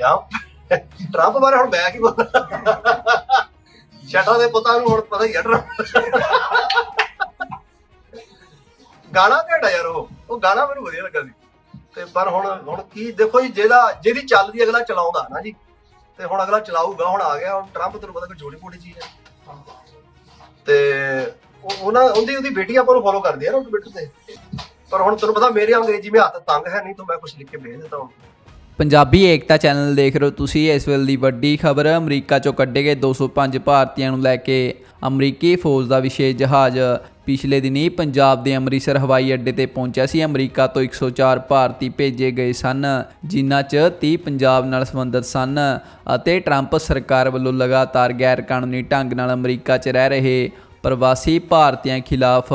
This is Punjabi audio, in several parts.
ਪਿਆ ਟਰੰਪ ਬਾਰੇ ਹੁਣ ਮੈਂ ਕੀ ਬੋਲਾਂ? ਛੱਟਾ ਦੇ ਪੁੱਤਾਂ ਨੂੰ ਹੁਣ ਪਤਾ ਹੀ ਹੈ ਗਾਣਾ ਘਟਾ ਯਾਰ ਉਹ। ਉਹ ਗਾਣਾ ਮੈਨੂੰ ਵਧੀਆ ਲੱਗਾ ਸੀ। ਤੇ ਪਰ ਹੁਣ ਹੁਣ ਕੀ, ਦੇਖੋ ਜੀ ਜਿਹਦਾ ਜਿਹਦੀ ਚੱਲਦੀ ਅਗਲਾ ਚਲਾਉਂਦਾ ਨਾ ਜੀ। ਤੇ ਹੁਣ ਅਗਲਾ ਚਲਾਊਗਾ, ਹੁਣ ਆ ਗਿਆ, ਹੁਣ ਟਰੰਪ ਤੁਹਾਨੂੰ ਪਤਾ ਕੋਈ ਛੋਟੀ ਮੋਟੀ ਚੀਜ਼ ਹੈ ਤੇ ਉਹਨਾਂ, ਉਹਦੀ ਉਹਦੀ ਬੇਟੀ ਆਪਾਂ ਨੂੰ ਫੋਲੋ ਕਰਦੀ ਆ ਨਾ ਟਵਿੱਟਰ ਤੇ। ਪਰ ਹੁਣ ਤੁਹਾਨੂੰ ਪਤਾ, ਮੇਰੀ ਅੰਗਰੇਜ਼ੀ ਵਿੱਚ ਹੱਥ ਤੰਗ ਹੈ ਨਹੀਂ, ਤਾਂ ਮੈਂ ਕੁਝ ਲਿਖ ਕੇ ਭੇਜ ਦਿੰਦਾ ਹਾਂ ਪੰਜਾਬੀ ਏਕਤਾ ਚੈਨਲ ਦੇਖ ਰਹੇ ਹੋ ਤੁਸੀਂ, ਇਸ ਵੇਲੇ ਦੀ ਵੱਡੀ ਖਬਰ, ਅਮਰੀਕਾ ਚੋਂ ਕੱਢੇ ਗਏ 205 ਭਾਰਤੀਆਂ ਨੂੰ ਲੈ ਕੇ ਅਮਰੀਕੀ ਫੌਜ ਦਾ ਵਿਸ਼ੇਸ਼ ਜਹਾਜ਼। ਪਿਛਲੇ ਦਿਨੀ ਪੰਜਾਬ ਦੇ ਅੰਮ੍ਰਿਤਸਰ ਹਵਾਈ ਅੱਡੇ ਤੇ ਪਹੁੰਚਿਆ ਸੀ। ਅਮਰੀਕਾ ਤੋਂ 104 ਭਾਰਤੀ ਭੇਜੇ ਗਏ ਸਨ, ਜਿਨ੍ਹਾਂ 'ਚ 30 ਪੰਜਾਬ ਨਾਲ ਸੰਬੰਧਿਤ ਸਨ ਅਤੇ ਟਰੰਪ ਸਰਕਾਰ ਵੱਲੋਂ ਲਗਾਤਾਰ ਗੈਰ ਕਾਨੂੰਨੀ ਢੰਗ ਨਾਲ ਅਮਰੀਕਾ 'ਚ ਰਹਿ ਰਹੇ ਪ੍ਰਵਾਸੀ ਭਾਰਤੀਆਂ ਖਿਲਾਫ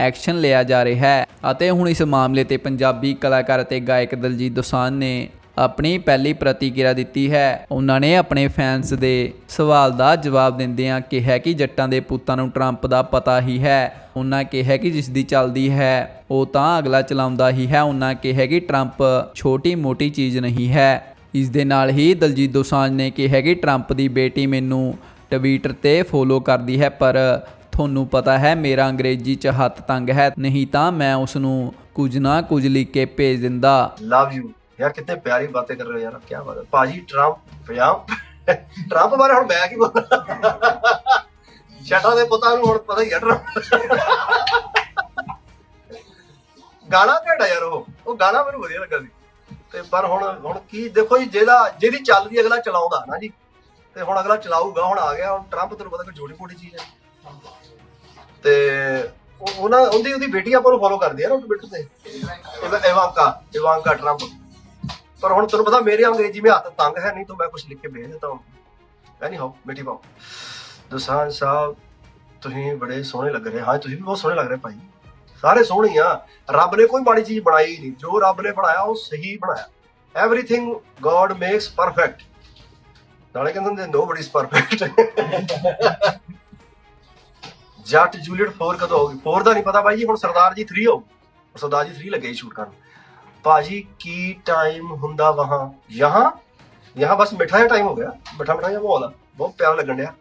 ਐਕਸ਼ਨ ਲਿਆ ਜਾ ਰਿਹਾ ਹੈ। ਅਤੇ ਹੁਣ ਇਸ ਮਾਮਲੇ ਤੇ ਪੰਜਾਬੀ ਕਲਾਕਾਰ ਅਤੇ ਗਾਇਕ ਦਲਜੀਤ ਦੋਸਾਂਝ ਨੇ ਆਪਣੀ ਪਹਿਲੀ ਪ੍ਰਤੀਕਿਰਿਆ ਦਿੱਤੀ ਹੈ। ਉਹਨਾਂ ਨੇ ਆਪਣੇ ਫੈਨਸ ਦੇ ਸਵਾਲ ਦਾ ਜਵਾਬ ਦਿੰਦਿਆਂ ਕਿਹਾ ਕਿ ਜੱਟਾਂ ਦੇ ਪੁੱਤਾਂ ਨੂੰ ਟਰੰਪ ਦਾ ਪਤਾ ਹੀ ਹੈ। ਉਹਨਾਂ ਕਿਹਾ ਕਿ ਜਿਸ ਦੀ ਚੱਲਦੀ ਹੈ, ਉਹ ਤਾਂ ਅਗਲਾ ਚਲਾਉਂਦਾ ਹੀ ਹੈ। ਉਹਨਾਂ ਕਿਹਾ ਕਿ ਟਰੰਪ ਛੋਟੀ ਮੋਟੀ ਚੀਜ਼ ਨਹੀਂ ਹੈ। ਇਸ ਦੇ ਨਾਲ ਹੀ ਦਲਜੀਤ ਦੋਸਾਂਝ ਨੇ ਕਿਹਾ ਕਿ ਟਰੰਪ ਦੀ ਬੇਟੀ ਮੈਨੂੰ ਟਵਿੱਟਰ ਤੇ ਫੋਲੋ ਕਰਦੀ ਹੈ, ਪਰ ਤੁਹਾਨੂੰ ਪਤਾ ਹੈ, ਮੇਰਾ ਅੰਗਰੇਜ਼ੀ ਚ ਹੱਥ ਤੰਗ ਹੈ। ਨਹੀਂ ਤਾਂ ਮੈਂ ਉਸ ਨੂੰ ਕੁਝ ਨਾ ਕੁਝ ਲਿਖ ਕੇ ਭੇਜ ਦਿੰਦਾ। ਲਵ ਯੂ ਯਾਰ ਕਿੰਨੇ ਪਿਆਰੀ ਬਾतें ਕਰ ਰਹੇ ਹੋ ਯਾਰ ਕੀ ਬਾਤ ਹੈ। ਭਾਜੀ ਟਰੰਪ ਪਿਆ ਟਰੰਪ ਬਾਰੇ ਹੁਣ ਮੈਂ ਕੀ ਬੋਲਾਂ? ਛੱਟਾ ਦੇ ਪੁੱਤਾਂ ਨੂੰ ਹੁਣ ਪਤਾ ਹੀ ਹੈ ਟਰੰਪ ਗਾਣਾ ਘਟਾ ਯਾਰ ਉਹ। ਉਹ ਗਾਣਾ ਮੈਨੂੰ ਵਧੀਆ ਲੱਗਾ ਸੀ ਤੇ ਪਰ ਹੁਣ ਹੁਣ ਕੀ, ਦੇਖੋ ਜੀ ਜਿਹਦਾ ਜਿਹਦੀ ਚੱਲਦੀ ਅਗਲਾ ਚਲਾਉਂਦਾ ਨਾ ਜੀ। ਤੇ ਹੁਣ ਅਗਲਾ ਚਲਾਊਗਾ, ਹੁਣ ਆ ਗਿਆ, ਹੁਣ ਟਰੰਪ ਤੁਹਾਨੂੰ ਪਤਾ ਕੋਈ ਛੋਟੀ ਮੋਟੀ ਚੀਜ਼ ਹੈ। ਤੇ ਉਹਨਾਂ, ਉਹਦੀ ਉਹਦੀ ਬੇਟੀ ਆਪਾਂ ਨੂੰ ਫੋਲੋ ਕਰਦੀ ਹੈ ਨਾ ਟਵਿੱਟਰ ਤੇ। ਇਵਾਂਕਾ ਇਵਾਂਕਾ ਟਰੰਪ ਪਰ ਹੁਣ ਤੁਹਾਨੂੰ ਪਤਾ ਮੇਰੇ ਅੰਗਰੇਜ਼ੀ ਵਿੱਚ ਹੱਥ ਤੰਗ ਹੈ, ਨਹੀਂ ਤਾਂ ਮੈਂ ਕੁਝ ਲਿਖ ਕੇ ਭੇਜ ਦਿੰਦਾ ਹਾਂ ਐਨੀ ਹਾਓ ਬੇਟੀ ਪਾਓ। ਦੁਸਾਨ ਸਾਹਿਬ, ਤੁਸੀਂ ਬੜੇ ਸੋਹਣੇ ਲੱਗ ਰਹੇ। ਹਾਂ, ਤੁਸੀਂ ਵੀ ਬਹੁਤ ਸੋਹਣੇ ਲੱਗ ਰਹੇ ਭਾਈ। ਸਾਰੇ ਸੋਹਣੇ ਆ। ਰੱਬ ਨੇ ਕੋਈ ਮਾੜੀ ਚੀਜ਼ ਬਣਾਈ ਨਹੀਂ। ਜੋ ਰੱਬ ਨੇ ਬਣਾਇਆ, ਉਹ ਸਹੀ ਬਣਾਇਆ। ਐਵਰੀਥਿੰਗ ਗੋਡ ਮੇਕਸ ਪਰਫੈਕਟ ਨਾਲੇ ਕਹਿੰਦੇ ਹੁੰਦੇ nobody is perfect Jatt Juliet 4 ਕਦੋਂ ਹੋਊਗੀ? 4 ਦਾ ਨਹੀਂ ਪਤਾ ਬਾਈ ਜੀ, ਹੁਣ ਸਰਦਾਰ ਜੀ 3 ਹੋਊ। ਸਰਦਾਰ ਜੀ 3 ਲੱਗੇ ਸ਼ੂਟ ਕਰਨ। ਭਾਜੀ ਕੀ ਟਾਈਮ ਹੁੰਦਾ ਵਹਾਂ? ਯਹਾਂ? ਯਹਾਂ ਬਸ ਮਿੱਠਾ ਜਿਹਾ ਟਾਈਮ ਹੋ ਗਿਆ। ਮਿੱਠਾ ਮਿਠਾ ਜਿਹਾ ਮਾਹੌਲ ਆ। ਬਹੁਤ ਪਿਆਰਾ ਲੱਗਣ ਡਿਆ।